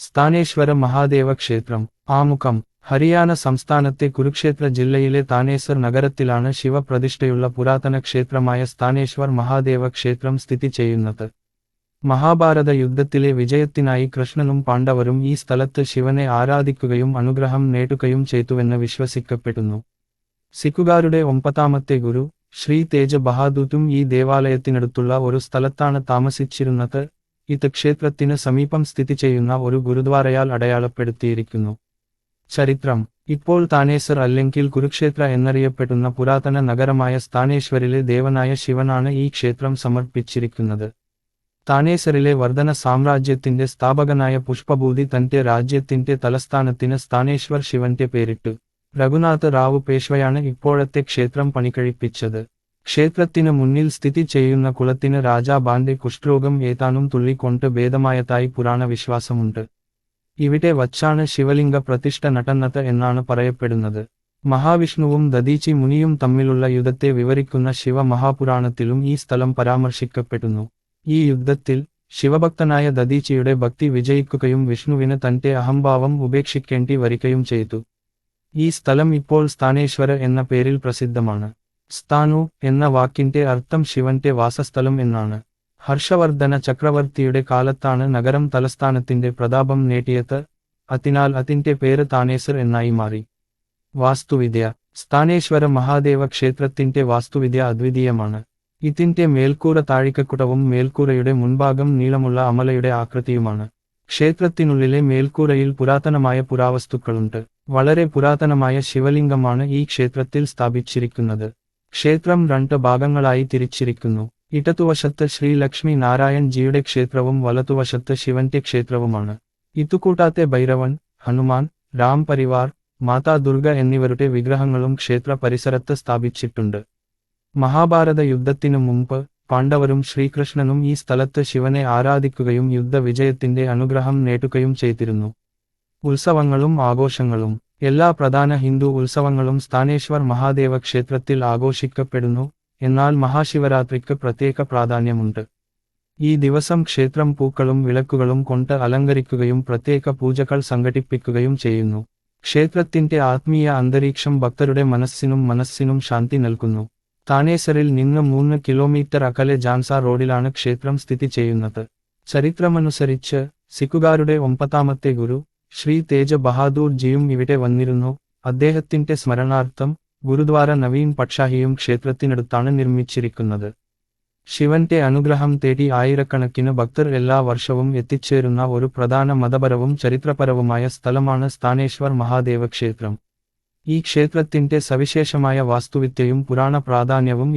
സ്ഥാനേശ്വര മഹാദേവ ക്ഷേത്രം ആമുഖം ഹരിയാന സംസ്ഥാനത്തെ കുരുക്ഷേത്ര ജില്ലയിലെ താനേസർ നഗരത്തിലാണ് ശിവപ്രതിഷ്ഠയുള്ള പുരാതന ക്ഷേത്രമായ സ്ഥാനേശ്വർ മഹാദേവ ക്ഷേത്രം സ്ഥിതി ചെയ്യുന്നത്. മഹാഭാരത യുദ്ധത്തിലെ വിജയത്തിനായി കൃഷ്ണനും പാണ്ഡവരും ഈ സ്ഥലത്ത് ശിവനെ ആരാധിക്കുകയും അനുഗ്രഹം നേടുകയും ചെയ്തുവെന്ന് വിശ്വസിക്കപ്പെടുന്നു. സിഖുകാരുടെ ഒമ്പതാമത്തെ ഗുരു ശ്രീ തേജ ബഹാദൂത്തും ഈ ദേവാലയത്തിനടുത്തുള്ള ഒരു സ്ഥലത്താണ് താമസിച്ചിരുന്നത്. ഇത് ക്ഷേത്രത്തിന് സമീപം സ്ഥിതി ചെയ്യുന്ന ഒരു ഗുരുദ്വാരയാൽ അടയാളപ്പെടുത്തിയിരിക്കുന്നു. ചരിത്രം. ഇപ്പോൾ താനേസർ അല്ലെങ്കിൽ കുരുക്ഷേത്ര എന്നറിയപ്പെടുന്ന പുരാതന നഗരമായ സ്ഥാനേശ്വരിലെ ദേവനായ ശിവനാണ് ഈ ക്ഷേത്രം സമർപ്പിച്ചിരിക്കുന്നത്. താനേസറിലെ വർധന സാമ്രാജ്യത്തിന്റെ സ്ഥാപകനായ പുഷ്പഭൂതി തന്റെ രാജ്യത്തിന്റെ തലസ്ഥാനത്തിന് സ്ഥാനേശ്വർ ശിവന്റെ പേരിട്ടു. രഘുനാഥ് റാവു പേഷ്വയാണ് ഇപ്പോഴത്തെ ക്ഷേത്രം പണികഴിപ്പിച്ചത്. ക്ഷേത്രത്തിന് മുന്നിൽ സ്ഥിതി ചെയ്യുന്ന കുളത്തിന് രാജാബാന്റെ കുഷ്ഠരോഗം ഏതാനും തുള്ളിക്കൊണ്ട് ഭേദമായതായി പുരാണ വിശ്വാസമുണ്ട് ഇവിടെ വച്ചാണ് ശിവലിംഗ പ്രതിഷ്ഠ നടന്നത് എന്നാണ് പറയപ്പെടുന്നത്. മഹാവിഷ്ണുവും ദദീചി മുനിയും തമ്മിലുള്ള യുദ്ധത്തെ വിവരിക്കുന്ന ശിവ മഹാപുരാണത്തിലും ഈ സ്ഥലം പരാമർശിക്കപ്പെടുന്നു. ഈ യുദ്ധത്തിൽ ശിവഭക്തനായ ദദീചിയുടെ ഭക്തി വിജയിക്കുകയും വിഷ്ണുവിന് തന്റെ അഹംഭാവം ഉപേക്ഷിക്കേണ്ടി വരികയും ചെയ്തു. ഈ സ്ഥലം ഇപ്പോൾ സ്ഥാനേശ്വര എന്ന പേരിൽ പ്രസിദ്ധമാണ്. സ്ഥാനു എന്ന വാക്കിന്റെ അർത്ഥം ശിവന്റെ വാസസ്ഥലം എന്നാണ്. ഹർഷവർദ്ധന ചക്രവർത്തിയുടെ കാലത്താണ് നഗരം തലസ്ഥാനത്തിന്റെ പ്രതാപം നേടിയത്. അതിനാൽ അതിന്റെ പേര് താനേസർ എന്നായി മാറി. വാസ്തുവിദ്യ. സ്ഥാനേശ്വര മഹാദേവ ക്ഷേത്രത്തിന്റെ വാസ്തുവിദ്യ അദ്വിതീയമാണ്. ഇതിന്റെ മേൽക്കൂര താഴികക്കുടവും മേൽക്കൂരയുടെ മുൻഭാഗം നീളമുള്ള അമലയുടെ ആകൃതിയുമാണ്. ക്ഷേത്രത്തിനുള്ളിലെ മേൽക്കൂരയിൽ പുരാതനമായ പുരാവസ്തുക്കളുണ്ട്. വളരെ പുരാതനമായ ശിവലിംഗമാണ് ഈ ക്ഷേത്രത്തിൽ സ്ഥാപിച്ചിരിക്കുന്നത്. ക്ഷേത്രം രണ്ട് ഭാഗങ്ങളായി തിരിച്ചിരിക്കുന്നു. ഇടതുവശത്ത് ശ്രീ ലക്ഷ്മി നാരായൺ ജിയുടെ ക്ഷേത്രവും വലതുവശത്ത് ശിവന്റെ ക്ഷേത്രവുമാണ്. ഇതുകൂട്ടാത്തെ ഭൈരവൻ ഹനുമാൻ രാം പരിവാർ മാതാ ദുർഗ എന്നിവരുടെ വിഗ്രഹങ്ങളും ക്ഷേത്ര പരിസരത്ത് സ്ഥാപിച്ചിട്ടുണ്ട്. മഹാഭാരത യുദ്ധത്തിനു മുമ്പ് പാണ്ഡവരും ശ്രീകൃഷ്ണനും ഈ സ്ഥലത്ത് ശിവനെ ആരാധിക്കുകയും യുദ്ധവിജയത്തിന്റെ അനുഗ്രഹം നേടുകയും ചെയ്തിരുന്നു. ഉത്സവങ്ങളും ആഘോഷങ്ങളും എല്ലാ പ്രധാന ഹിന്ദു ഉത്സവങ്ങളും സ്ഥാനേശ്വർ മഹാദേവ ക്ഷേത്രത്തിൽ ആഘോഷിക്കപ്പെടുന്നു എന്നാൽ മഹാശിവരാത്രിക്ക് പ്രത്യേക പ്രാധാന്യമുണ്ട്. ഈ ദിവസം ക്ഷേത്രം പൂക്കളും വിളക്കുകളും കൊണ്ട് അലങ്കരിക്കുകയും പ്രത്യേക പൂജകൾ സംഘടിപ്പിക്കുകയും ചെയ്യുന്നു. ക്ഷേത്രത്തിന്റെ ആത്മീയ അന്തരീക്ഷം ഭക്തരുടെ മനസ്സിനും മനസ്സിനും ശാന്തി നൽകുന്നു. താനേസറിൽ നിന്ന് മൂന്ന് കിലോമീറ്റർ അകലെ ജാൻസ റോഡിലാണ് ക്ഷേത്രം സ്ഥിതി ചെയ്യുന്നത്. ചരിത്രമനുസരിച്ച് സിഖുകാരുടെ ഒമ്പതാമത്തെ ഗുരു ശ്രീ തേജ ബഹാദൂർ ജിയും ഇവിടെ വന്നിരുന്നു. അദ്ദേഹത്തിന്റെ സ്മരണാർത്ഥം ഗുരുദ്വാര നവീൻ പക്ഷാഹിയും ക്ഷേത്രത്തിനടുത്താണ് നിർമ്മിച്ചിരിക്കുന്നത്. ശിവന്റെ അനുഗ്രഹം തേടി ആയിരക്കണക്കിന് ഭക്തർ എല്ലാ വർഷവും എത്തിച്ചേരുന്ന ഒരു പ്രധാന മതപരവും ചരിത്രപരവുമായ സ്ഥലമാണ് സ്ഥാനേശ്വർ മഹാദേവ ക്ഷേത്രം ഈ ക്ഷേത്രത്തിന്റെ സവിശേഷമായ വാസ്തുവിദ്യയും പുരാണ പ്രാധാന്യവും